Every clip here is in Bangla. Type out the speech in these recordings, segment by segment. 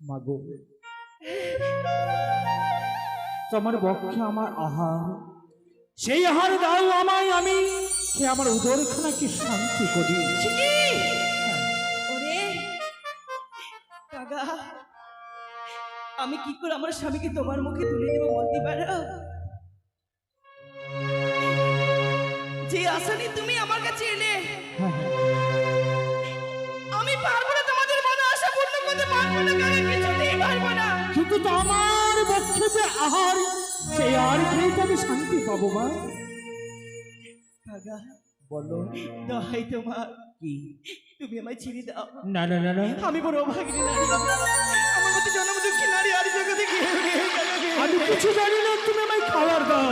মাগো। তোমার বক্ষে আমার আহার। সেই আহার দাও আমায় আমি। সে আমার উদরখানাকে শান্তি করি? আমি কি করে আমার স্বামীকে তোমার মুখে তুলে দেবো বলতে পারো? যে আসানি তুমি আমার কাছে এলে কিন্তু তো আমার বক্ষে আহার সেই আর খেয়ে তো আমি শান্তি পাবো মা কাকা বলো দহাই তোমার। কি? তুমি আমায় ছিঁড়ে দাও। না না না না। আমি বড় অভাগিনী নারী। আমার মতো জন্ম দুঃখী নারী আর জগতে কি আমি কিছু জানি না তুমি আমায় খাবার দাও।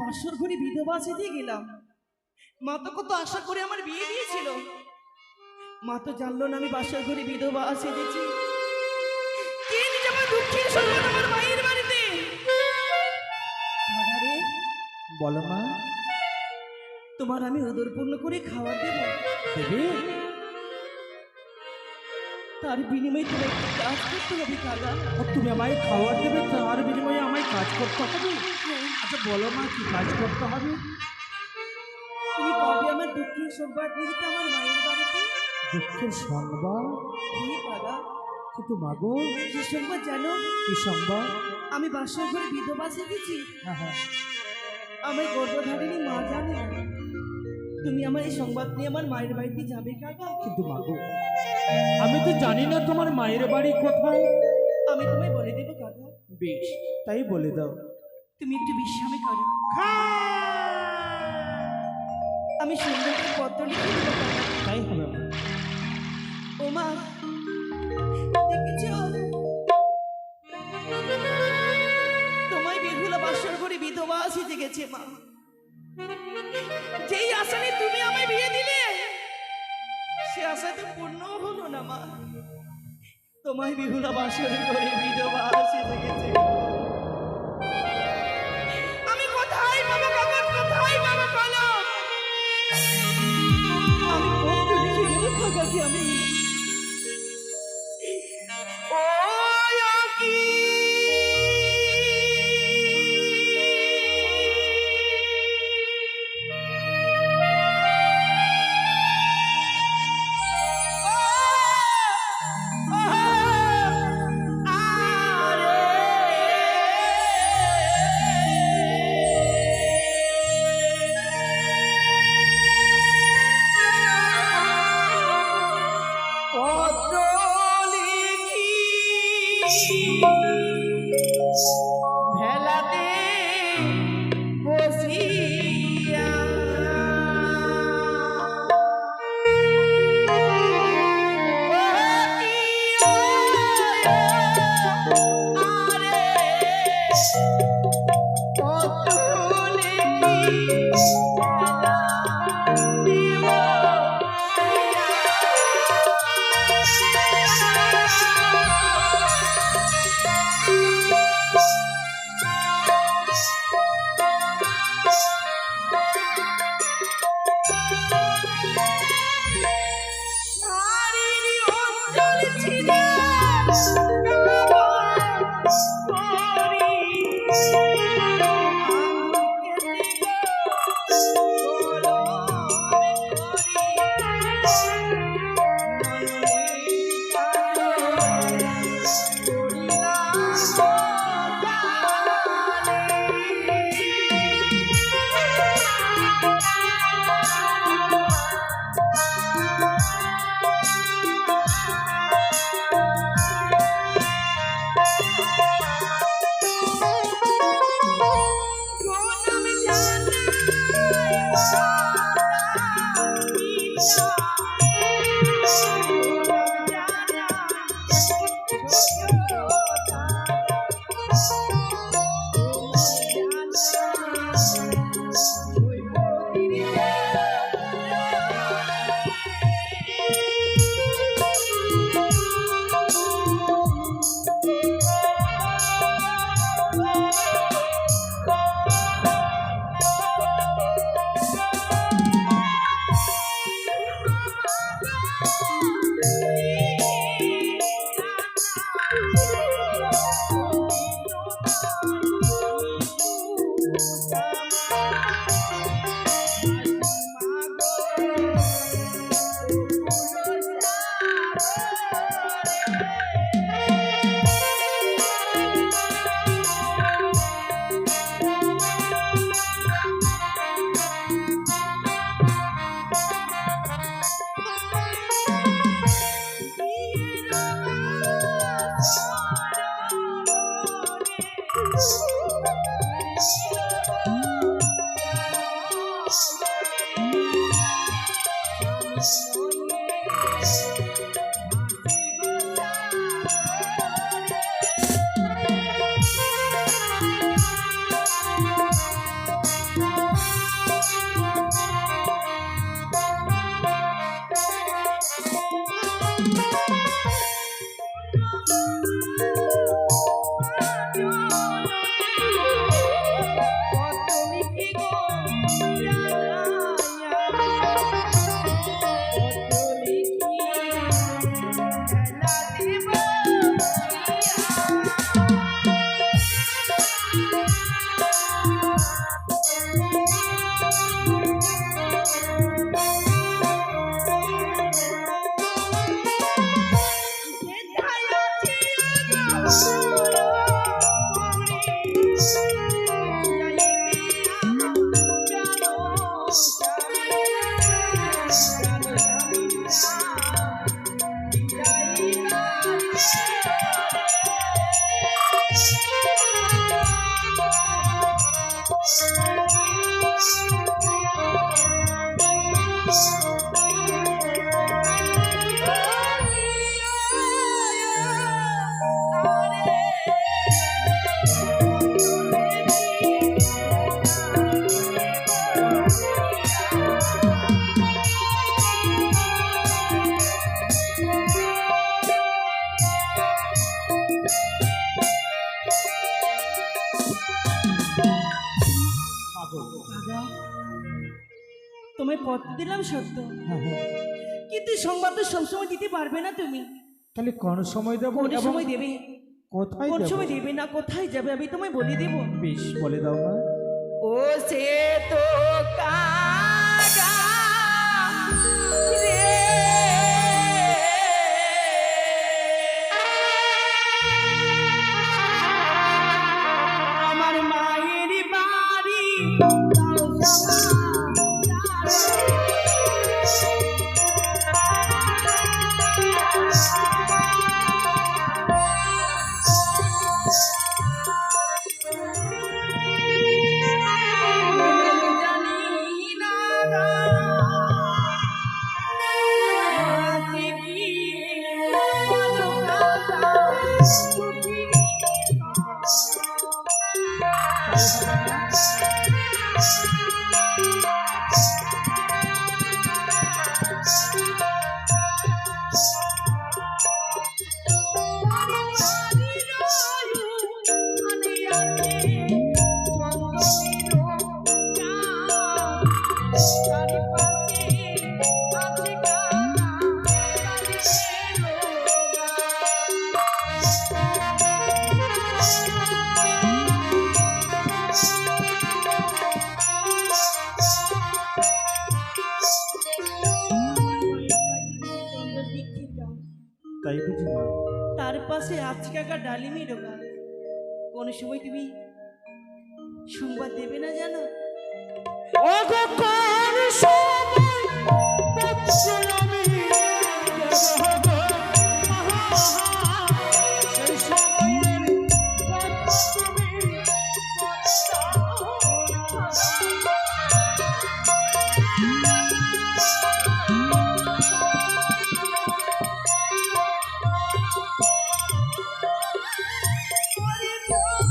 বাসর ঘরে বিধবা সেজে গেলাম। মা তো কত আশা করে আমার বিয়ে দিয়েছিল। মা তো জানলো না আমি বাসর ঘরে বিধবা সেজেছি। কে নিয়ে আমার দুঃখের সংবাদ আমার মায়ের বাড়িতে? বলো মা। তোমার আমি উদর পূর্ণ করে খাওয়া দেব। দেবে? তার বিনিময়ে একটু কাজ করতে হবে আর তুমি আমায় খাবার দেবে তার বিনিময়ে আমায় কাজ করতে হবে? আচ্ছা বলো মা কি কাজ করতে হবে? তুমি কবে আমার দুঃখের সংবাদ নিয়ে যেতে আমার মায়ের বাড়িতে? দুঃখের সংবাদ? হে কাকা কিন্তু মাগো কি সংবাদ জানো? কি সংবাদ? আমি বাসর ঘরে বিধবা সেজেছি। হ্যাঁ হ্যাঁ। আমার গর্ভধারিণী মা জানে তুমি আমার এই সংবাদ নিয়ে আমার মায়ের বাড়িতে যাবে কাকা কিন্তু মাগো আমি তো জানি না তোমার মায়ের বাড়ি কোথায়। আমি তোমায় বলে দেবো কাকা। বেশ তাই বলে দাও। তুমি একটু বিশ্রামে করো। আমি সুন্দর করে পত্র লিখে তাই হবে মা। ও মা দেখেছ? তোমায় বেহুলা বাসর করে বিধবা আসিতে গেছে মা। যেই আশানে তুমি আমায় বিয়ে দিলে সে আশাতে পূর্ণ হলো না মা। তোমায় বিহুলা বাসর করে বিধবা আসিতে গেছে। লিখে দেবো কাকাকে তোমায় পথ দিলাম সত্য। হ্যাঁ, হ্যাঁ। কিন্তু সংবাদ তো সবসময় দিতে পারবে না তুমি। তাহলে কোন সময় দেবো কোন সময় দেবে? কোথায় কোন সময় দেবে না? কোথায় যাবে? আমি তোমায় বলে দেব। বেশ বলে দাও না ও সে তো কাগা তাই বুঝি মা তার পাশে আজকাকা ডালিমি দোকান কোন সময় তুমি সংবাদ দেবে না জানো? কোন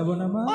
কোনো সময় দেব না মা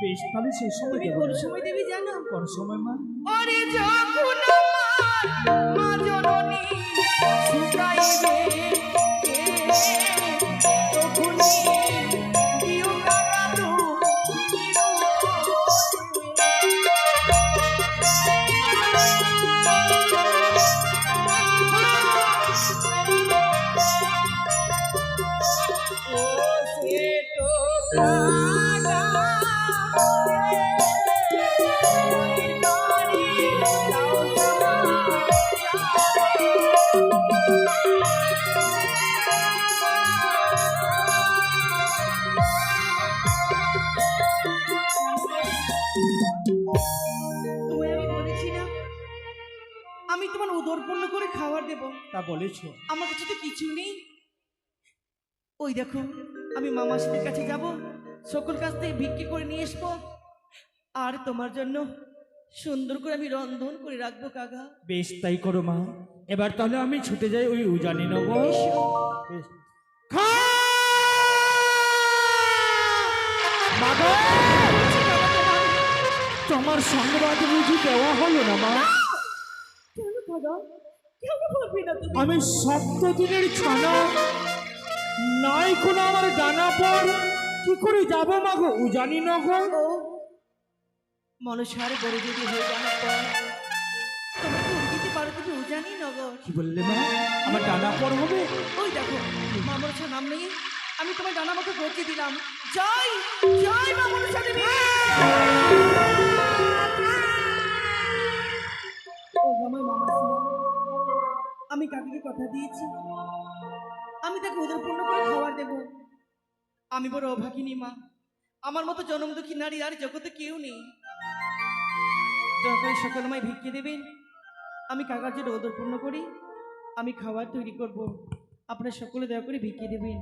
বেশ তাহলে সেই সময় দেব দেবী জানো? সময় মা? ওরে যখন মা জননী শুকাইবে বলেছ। আমার কাছে তো কিছু নেই। ওই দেখো আমি মামাসিদের কাছে যাব সকল কাছ থেকে ভিক্ষে করে নিয়ে আসব। আর তোমার জন্য সুন্দর করে আমি রন্ধন করে রাখব কাকা। বেশ তাই করো মা। এবার তাহলে আমি ছুটে যাই ওই উজানি। খা! তোমার সংবাদ বুঝি দেওয়া হলো না মা? কেন আমি সপ্ত দিনের ছানা। নাই কোনো আমার ডানা পর। কি করে যাব মা গো উজানি নগর ও মনসার বড় যদি হয়ে যাওয়ার পর তুমি উজানি নগর কি বললে মা? আমার ডানা পর হবে? ওই দেখো মামনসা নাম নেই আমি তোমার ডানা মতো গর্জে দিলাম। জয় জয় মামনসা দেবী। ও আমার মামা আমি কাকিকে কথা দিয়েছি। আমি তাকে উদরপূর্ণ করে খাবার দেব। আমি বড় অভাগিনী মা। আমার মতো জনমদুখী নারী আর জগতে কেউ নেই। দয়া করে সকল আমায় ভিক্ষে দেবেন। আমি কাকার জন্য উদরপূর্ণ করি। আমি খাবার তৈরি করব। আপনারা সকলে দয়া করে ভিক্ষে দেবেন।